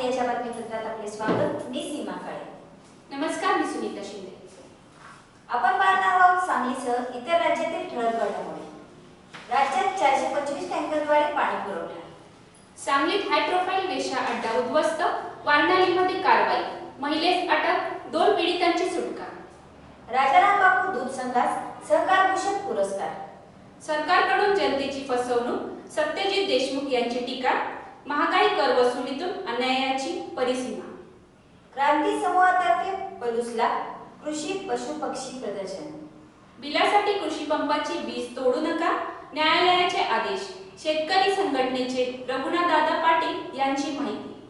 मीडियाच्या बातमीपत्रात आपले स्वागत मी सीमा काळे. नमस्कार मी सुनीता शिंदे. आपण पाहणार आहोत सांगलीसह इतर राज्यातील ठळक घडामोडी. राज्यात चारशे पंचवीस टँकरद्वारे पाणी पुरवठा. सांगलीत हाय प्रोफाईल वेश्या अड्डा उद्ध्वस्त वारणालीमध्ये कारवाई महिलेस अटक दोन पीडितांची सुटका. राजाराम बापू दूध संघास सहकार भूषण पुरस्कार. सरकारकडून जनतेची फसवणूक सत्यजित देशमुख यांची टीका महागाई कर वसुलीतून अन्यायाची परिसीमा. क्रांती समूहातर्फे पलूसला कृषी पशु पक्षी प्रदर्शन. बिलासाठी कृषी पंपाची वीज तोडू नका न्यायालयाचे आदेश. शेतकरी संघटनेचे रघुनाथदादा पाटील यांची माहिती.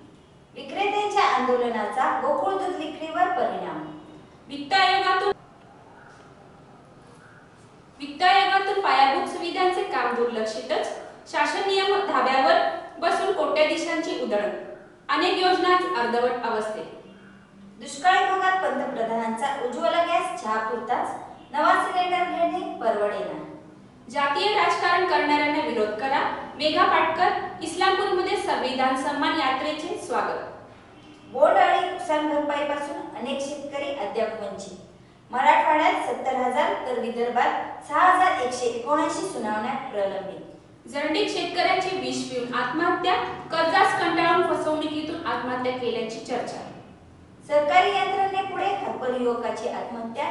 विक्रेत्यांच्या आंदोलनाचा गोकुळ दूध विक्रीवर परिणाम. वित्त आयोगातून वित्त आयोगातून पायाभूत सुविधांचे काम दुर्लक्षितच. शासन नियम धाब्यावर उधळण अनेक योजना अर्धवट अवस्थेत दुष्काळी भागात पंतप्रधानांचा उज्ज्वला गॅस चहा पुरताच नवा सिलेंडर घेणे परवडेना. जातीय राजकारण करणाऱ्यांना विरोध करा. मेघा पाटकर इस्लामपूरमध्ये संविधान सन्मान यात्रेचे स्वागत. बोंड आणि नुकसान भरपाईपासून अनेक शेतकरी अद्याप वंचित. मराठवाड्यात सत्तर हजार तर विदर्भात सहा हजार एकशे एकोणऐंशी सुनावण्या प्रलंबित. जरंडीत शेतकऱ्याचे विष आत्महत्या केल्याची चर्चा. सरकारी यंत्रणेपुढे हरपल युवकाची आत्महत्या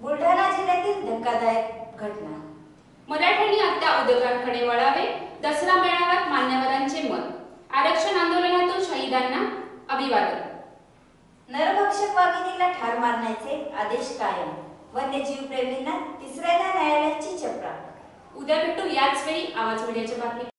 बुलढाणा जिल्ह्यातील धक्कादायक घटना. मराठ्यांनी आता उद्योगांकडे वळावे दसरा मेळाव्यात मान्यवरांचे मत. आरक्षण आंदोलनातून शहीदांना अभिवादन. नरभक्षक वाघिणीला ठार मारण्याचे आदेश कायम. वन्यजीव प्रेमींना तिसऱ्यांदा न्यायालयाची चपरा उद्या भेटू याच वेळी आवाज मीडियाच्या बातमी.